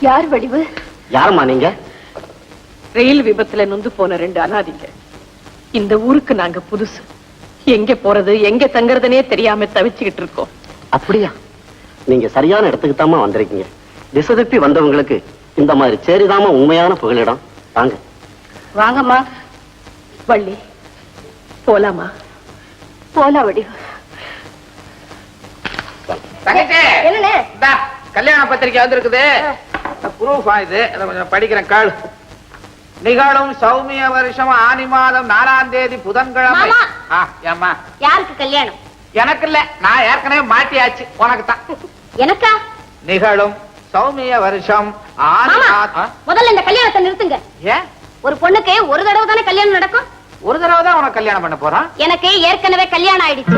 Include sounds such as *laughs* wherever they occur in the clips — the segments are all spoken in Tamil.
யார் வடிவு? யாரம்மா நீங்க? ரயில் விபத்துல நொந்து போன ரெண்டு அனாதிங்க. இந்த ஊருக்கு நாங்க புதுசு. எங்க போறது எங்க தங்குறதுனே தெரியாம தவிச்சுக்கிட்டு இருக்கோம். அப்படியா? நீங்க சரியான இடத்துக்கு தாமா வந்திருக்கீங்க. திசை தப்பி வந்தவங்களுக்கு இந்த மாதிரி சேரிதாமா உண்மையான புகலிடம். வாங்க. வாங்கம்மா. வள்ளி போலாமா போலாம் வடிவு. கல்யாண பத்திரிக்கை வந்திருக்குது. ப்ரூஃபா இது? இதை கொஞ்சம் படிக்கிறேன் கால் நிகழும் சௌமிய வருஷம் ஆனி மாதம் நாலாம் தேதி புதன்கிழமை. ஏம்மா? யாருக்கு கல்யாணம்? எனக்கு இல்ல. நான் ஏற்கனவே மாட்டியாச்சு. உனக்கு தான் *laughs* எனக்கா? நிகழும் சௌமிய வருஷம் ஆனி மாதம் முதல்ல இந்த கல்யாணத்தை நிறுத்துங்க. ஏன்? ஒரு பொண்ணுக்கு ஒரு தடவை தானே கல்யாணம் நடக்கும்? ஒரு தடவை தான் உனக்கு கல்யாணம் பண்ண போறான்? எனக்கு ஏற்கனவே கல்யாணம் ஆயிடுச்சு.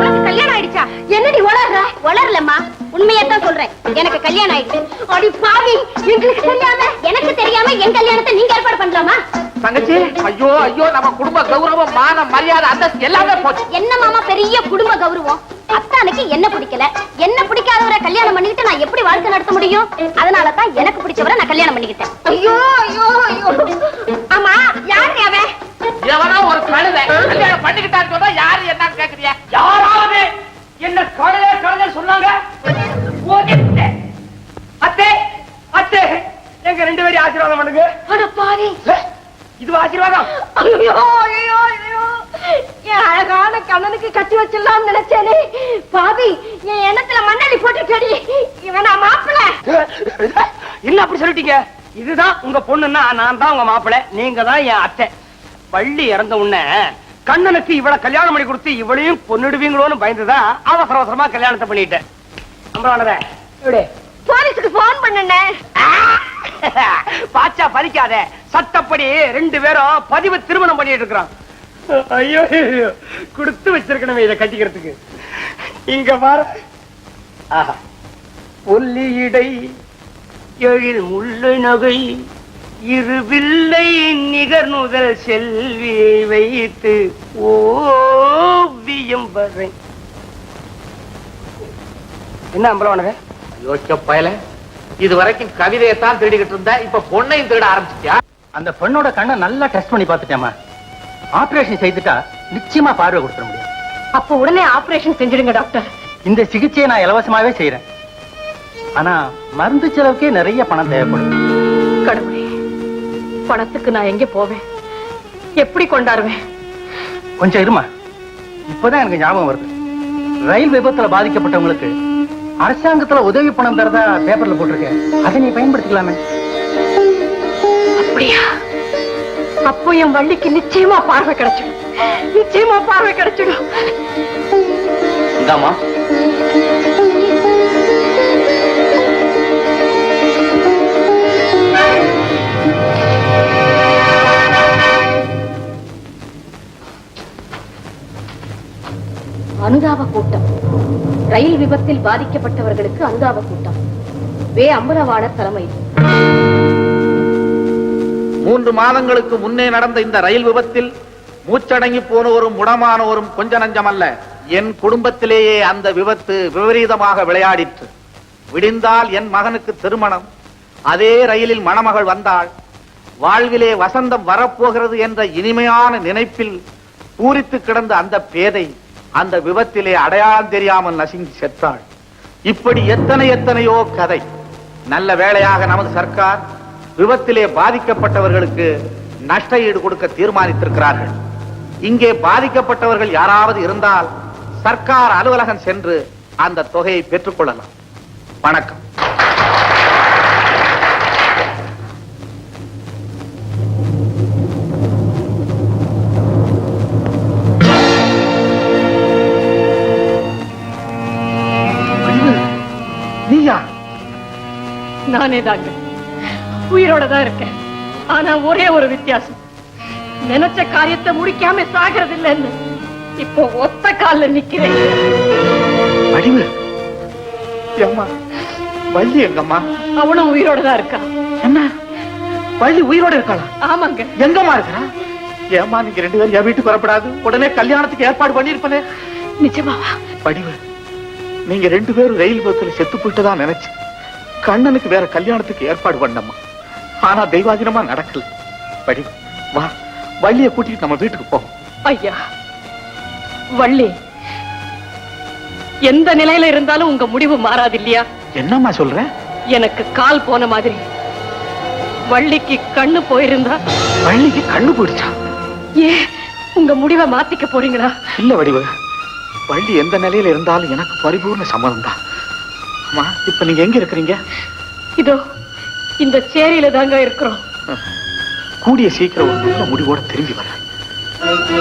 உனக்கு கல்யாணம் ஆயிடுச்சா? என்னடி வளர்ற வளரலம்மா உண்மையத்தான் சொல்றேன். எனக்கு கல்யாணம் ஆயிடுச்சு. அடி பாவி எங்களுக்கு தெரியாம எனக்கு தெரியாம என் கல்யாணத்தை நீங்க ஏற்பாடு பண்ணலாமா? தங்கச்சி ஐயோ ஐயோ நம்ம குடும்ப கௌரவம் மானம் மரியாதை அந்தஸ்து எல்லாமே போச்சு. என்ன மாமா பெரிய குடும்ப கௌரவம்? அத்தானுக்கு என்ன பிடிக்கல? என்ன பிடிக்காதவரை கல்யாணம் பண்ணிக்கிட்டு நான் எப்படி வாழ்க்கை நடத்த முடியும்? அதனால தான் எனக்கு பிடிச்சவரை நான் கல்யாணம் பண்ணிக்கிட்டேன். ஐயோ ஐயோ ஐயோ. ஆமா யாரு அவன் எவனோ ஒரு கழுதை கல்யாணம் பண்ணிக்கிட்டான்னு சொன்னா யாரு என்னன்னு கேக்குறிய? யாராவது என்ன கழுதை எங்க ரெண்டு பேரும் ஆசீர்வாதம் பண்ணுங்க. அட பாவி. இது ஆசீர்வாதம். ஐயோ ஐயோ ஐயோ. என் அழகான கண்ணனுக்கு கட்டி வச்சிடலாம் நினைச்சேனே. பாவி என் எண்ணத்துல மண்ணடி போட்டுட்டடி. இவன் நான் மாப்பிள்ள என்ன அப்படி சொல்லிட்டீங்க? இதுதான் உங்க பொண்ணுன்னா நான் தான் உங்க மாப்பிள்ளை நீங்க தான் என் அத்தை. பள்ளி இறந்த உடனே கண்ணனுக்கு இவளை கல்யாணம் பண்ணி கொடுத்து இவளையும் பொண்ணுடுவீங்களோன்னு பயந்துதான் அவசர அவசரமா கல்யாணத்தை பண்ணிட்டேன். போலீஸுக்கு போன் பண்ணுனே *laughs* பாச்சா பறிக்காத. சட்டப்படி ரெண்டு பேரும் பதிவு திருமணம் பண்ணிட்டு இருக்கிறான் ஐயோ ஐயோ, கொடுத்து வச்சிருக்கணுமே இதை கட்டிக்கிறதுக்கு. இங்க பாரு. ஆஹா. ஒல்லியிடை எழில் முள்ளு நகை இருவில்லை நிகர் முதல் செல்வியை வைத்து ஓவியம் வரை என்ன அம்பலவானக யோசிச்ச பயல? இது வரைக்கும் கவிதையத்தான் திருடிக்கிட்டு இருந்த இப்ப பொண்ணையும் திருட ஆரம்பிச்சிட்டியா? அந்த பெண்ணோட கண்ணை நல்லா டெஸ்ட் பண்ணி பார்த்துட்டேமா ஆபரேஷன் செய்துட்டா நிச்சயமா பார்வை கொடுத்துட முடியும். அப்ப உடனே ஆபரேஷன் செஞ்சிடுங்க டாக்டர். இந்த சிகிச்சையை நான் இலவசமாவே செய்யறேன் ஆனா மருந்து செலவுக்கே நிறைய பணம் தேவைப்படும். கடவுளே பணத்துக்கு நான் எங்க போவேன்? எப்படி கொண்டாடுவேன்? கொஞ்சம் இருமா. இப்பதான் எனக்கு ஞாபகம் வருது. ரயில் விபத்துல பாதிக்கப்பட்டவங்களுக்கு அரசாங்கத்துல உதவி பணம் தரதா பேப்பர்ல போட்டிருக்கேன். அதை நீ பயன்படுத்திக்கலாமே. அப்படியா? அப்போ என் வள்ளிக்கு நிச்சயமா பார்வை கிடைச்சிடும். நிச்சயமா பார்வை கிடைச்சிடும். இந்தாமா அனுதாப கூட்டம். ரயில் விபத்தில் பாதிக்கப்பட்டவர்களுக்கு அனுதாப கூட்டம் வே. அம்பலவாணர் தலைமையில் மூன்று மாதங்களுக்கு முன்னே நடந்த இந்த ரயில் விபத்தில் மூச்சடங்கி போனோரும் முடமானோரும் கொஞ்ச நஞ்சமல்ல. என் குடும்பத்திலேயே அந்த விபத்து விபரீதமாக விளையாடிற்று. விடிந்தால் என் மகனுக்கு திருமணம். அதே ரயிலில் மணமகள் வந்தாள். வாழ்விலே வசந்தம் வரப்போகிறது என்ற இனிமையான நினைப்பில் பூரித்து கிடந்த அந்த பேதை அந்த விபத்திலே அடையாளம் தெரியாமல் நசுங்கி செத்தாள். இப்படி எத்தனை எத்தனையோ கதை. நல்ல வேளையாக நமது சர்க்கார் விபத்திலே பாதிக்கப்பட்டவர்களுக்கு நஷ்ட ஈடு கொடுக்க தீர்மானித்திருக்கிறார்கள். இங்கே பாதிக்கப்பட்டவர்கள் யாராவது இருந்தால் சர்க்கார் அலுவலகம் சென்று அந்த தொகையை பெற்றுக்கொள்ளலாம் வணக்கம். நீயா? நானே தாங்க உயிரோட தான் இருக்கேன். ஆனா ஒரே ஒரு வித்தியாசம். நினைச்ச காரியத்தை முடிக்காம சாகிறது இல்லைன்னு இப்போ ஒத்த கால்ல நிக்கிறேன். வடிவு ஏம்மா வள்ளி எங்கம்மா? அவனும் உயிரோட தான் இருக்கா என்ன? வள்ளி உயிரோட இருக்காளா? ஆமாங்க. எங்கம்மா இருக்கா? ஏம்மா நீங்க ரெண்டு பேரும் என் வீட்டுக்கு வரப்படாது. உடனே கல்யாணத்துக்கு ஏற்பாடு பண்ணிருப்பனே நிஜமாவா? வடிவு. நீங்க ரெண்டு பேரும் ரயில் விபத்துல செத்து போயிட்டுதான் நினைச்சு கண்ணனுக்கு வேற கல்யாணத்துக்கு ஏற்பாடு பண்ணம்மா. ஆனா தெய்வாதீனமா நடக்கல. படி வா வள்ளிய கூட்டிட்டு நம்ம வீட்டுக்கு போவோம். ஐயா வள்ளி எந்த நிலையில இருந்தாலும் உங்க முடிவு மாறாது இல்லையா என்னம்மா சொல்ற? எனக்கு கால் போன மாதிரி. வள்ளிக்கு கண்ணு போயிருந்தா? வள்ளிக்கு கண்ணு போயிடுச்சா? ஏ உங்க முடிவை மாத்திக்க போறீங்களா? இல்ல வடிவு. வள்ளி எந்த நிலையில இருந்தாலும் எனக்கு பரிபூர்ண சம்மதம் தான் அம்மா இப்ப நீங்க எங்க இருக்கிறீங்க? இதோ இந்த சேரியில தாங்க இருக்கிறோம். கூடிய சீக்கிரம் ஒரு நல்ல முடிவோட திரும்பி வர வள்ளி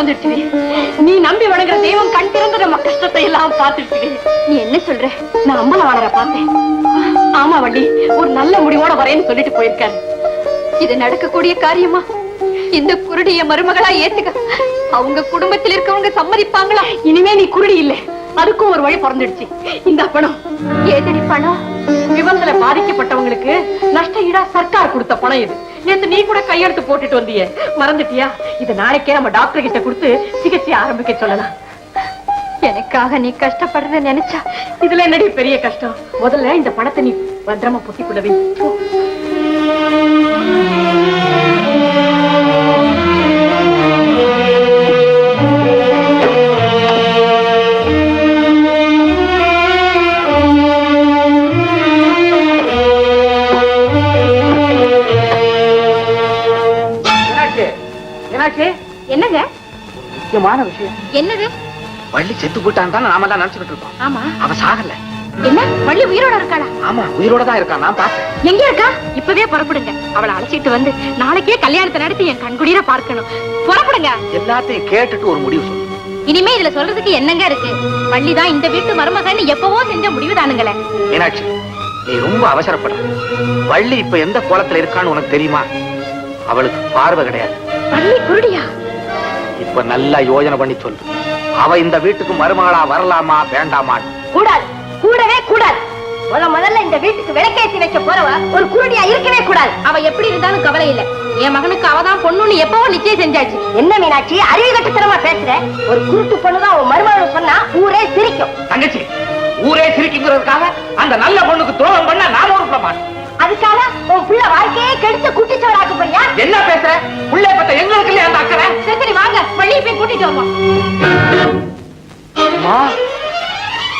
பிறந்துடுச்சு நீ நம்பி வணங்குற தெய்வம் கண் திறந்து நம்ம கஷ்டத்தை எல்லாம் பார்த்துடுச்சு நீ என்ன சொல்ற? நான் அம்பல வாழற பார்த்தேன். ஆமா வள்ளி ஒரு நல்ல முடிவோட வரேன்னு சொல்லிட்டு போயிருக்காரு. இது நடக்கக்கூடிய காரியமா? இந்த குருடிய மருமகளா ஏத்துக்க. அவங்க குடும்பத்தில் இருக்கவங்க சம்மதிப்பாங்களா? இனிமே நீ குருடி இல்ல. அதுக்கும் ஒரு வழி பிறந்துடுச்சு. இந்த பணம். ஏதடி பணம்? விபத்துல பாதிக்கப்பட்டவங்களுக்கு நஷ்ட ஈடா சர்க்கார் கொடுத்த பணம் இது. நேத்து நீ கூட கையெழுத்து போட்டுட்டு வந்தியே. மறந்துட்டியா? இது நாளைக்கே நம்ம டாக்டர் கிட்ட கொடுத்து சிகிச்சை ஆரம்பிக்க சொல்லலாம். எனக்காக நீ கஷ்டப்படுறத நினைச்சா? இதுல என்னடி பெரிய கஷ்டம்? முதல்ல இந்த பணத்தை நீ பத்திரமா பொத்திக்குள்ள முக்கியமான விஷயம். என்னது? வள்ளி செத்து போயிட்டான்னு தான் நாம எல்லாம் நினைச்சுக்கிட்டு இருக்கோம். ஆமா. அவ சாகல. என்ன? வள்ளி உயிரோட இருக்காளா? ஆமா உயிரோட தான் இருக்கா? நான் பார்த்தேன். எங்க இருக்கா? இப்பவே புறப்படுங்க. அவளை அழைச்சிட்டு வந்து நாளைக்கே கல்யாணத்தை நடத்தி என் கண்குடியில பார்க்கணும். புறப்படுங்க. எல்லாத்தையும் கேட்டுட்டு ஒரு முடிவு சொல்லு. இனிமே இதுல சொல்றதுக்கு என்னங்க இருக்கு? வள்ளி தான் இந்த வீட்டு மருமகன் எப்பவோ செஞ்ச முடிவு தானுங்களே. மீனாட்சி நீ ரொம்ப அவசரப்பட. வள்ளி இப்ப எந்த கோலத்துல இருக்கான்னு உனக்கு தெரியுமா? அவளுக்கு பார்வை கிடையாது. வள்ளி குருடியா? இப்ப நல்லா யோசனை பண்ணி சொல்லு. அவ இந்த வீட்டுக்கு மருமகளா வரலாமா வேண்டாமான்னு கூடாது. கூடவே கூடாது. முத முதல்ல இந்த வீட்டுக்கு விளக்கேத்தி வைக்க போறவ ஒரு குருடியா இருக்கவே கூடாது. அவ எப்படி இருந்தாலும் கவலை இல்ல. என் மகனுக்கு அவதான் பொண்ணுன்னு எப்பவோ நிச்சயம் செஞ்சாச்சு. என்ன மீனாட்சி அறிவு கட்டுத்தனமா பேசுற? ஒரு குருட்டு பொண்ணுதான் உன் மருமகன் சொன்னா ஊரே சிரிக்கும். தங்கச்சி ஊரே சிரிக்குங்கிறதுக்காக அந்த நல்ல பொண்ணுக்கு துரோகம் பண்ண நாம ஒரு மாட்டேன் அதுக்காக உன் புள்ள வாழ்க்கையே கெடுத்து குட்டிச்சவராக்க போறியா? என்ன பேசுற? உள்ளே பத்த எங்களுக்கு இல்லையா அந்த அக்கறை? சரி சரி வாங்க. வள்ளியை போய் கூட்டிட்டு அம்மா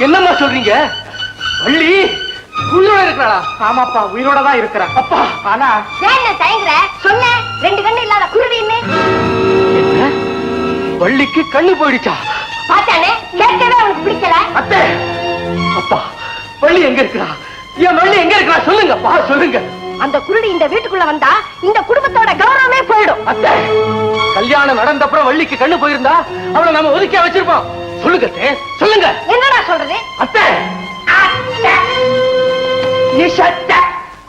என்னம்மா சொல்றீங்க? வள்ளி உயிரோட இருக்கிறாளா? ஆமாப்பா உயிரோட தான் இருக்கிறா அப்பா. ஆனா ஏன் தயங்குற? சொன்ன ரெண்டு கண்ணு இல்லாத குருடின்னு என்ன? வள்ளிக்கு கண்ணு போயிடுச்சா? பார்த்தானே கேட்கவே உனக்கு பிடிக்கல. அத்தை அப்பா வள்ளி எங்க இருக்கிறா? என் வள்ளி எங்க இருக்கிறா சொல்லுங்கப்பா சொல்லுங்க. அந்த குருடி இந்த வீட்டுக்குள்ள வந்தா இந்த குடும்பத்தோட கௌரவமே போயிடும். அத்தை கல்யாணம் நடந்த அப்புறம் வள்ளிக்கு கண்ணு போயிருந்தா அவளை நம்ம ஒதுக்கியா வச்சிருப்போம். சொல்லுங்க அத்தை, சொல்லுங்க. என்னடா சொல்றது? அத்தை. நீ சத்த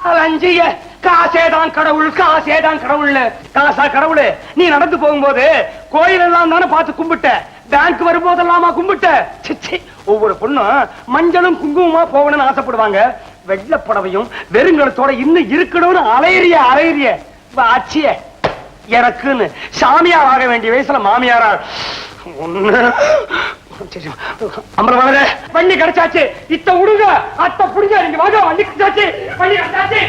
அலஞ்சிய காசேதான் கடவுள் காசேதான் கடவுள் காசா கடவுள் நீ நடந்து போகும்போது கோயில் எல்லாம் தானே பார்த்து கும்பிட்ட. பேங்க் வரும்போதெல்லாமா கும்பிட்ட. சிச்சி ஒவ்வொரு பொண்ணும் மஞ்சளும் குங்குமமா போகணும்னு ஆசைப்படுவாங்க. வெள்ள புடவையும் வெறுங்கலத்தோட இன்னும் இருக்கணும்னு அலையறிய அலையறிய. ஆச்சிய எனக்குன்னு சாமியார் ஆக வேண்டிய வயசுல மாமியாரா? ஒண்ணு. அம்பலவாணர வண்டி கிடைச்சாச்சு. இத்த உடுங்க. அத்த புடிஞ்சா நீங்க வாங்க. வண்டி கிடைச்சாச்சு. வண்டி கிடைச்சாச்சு.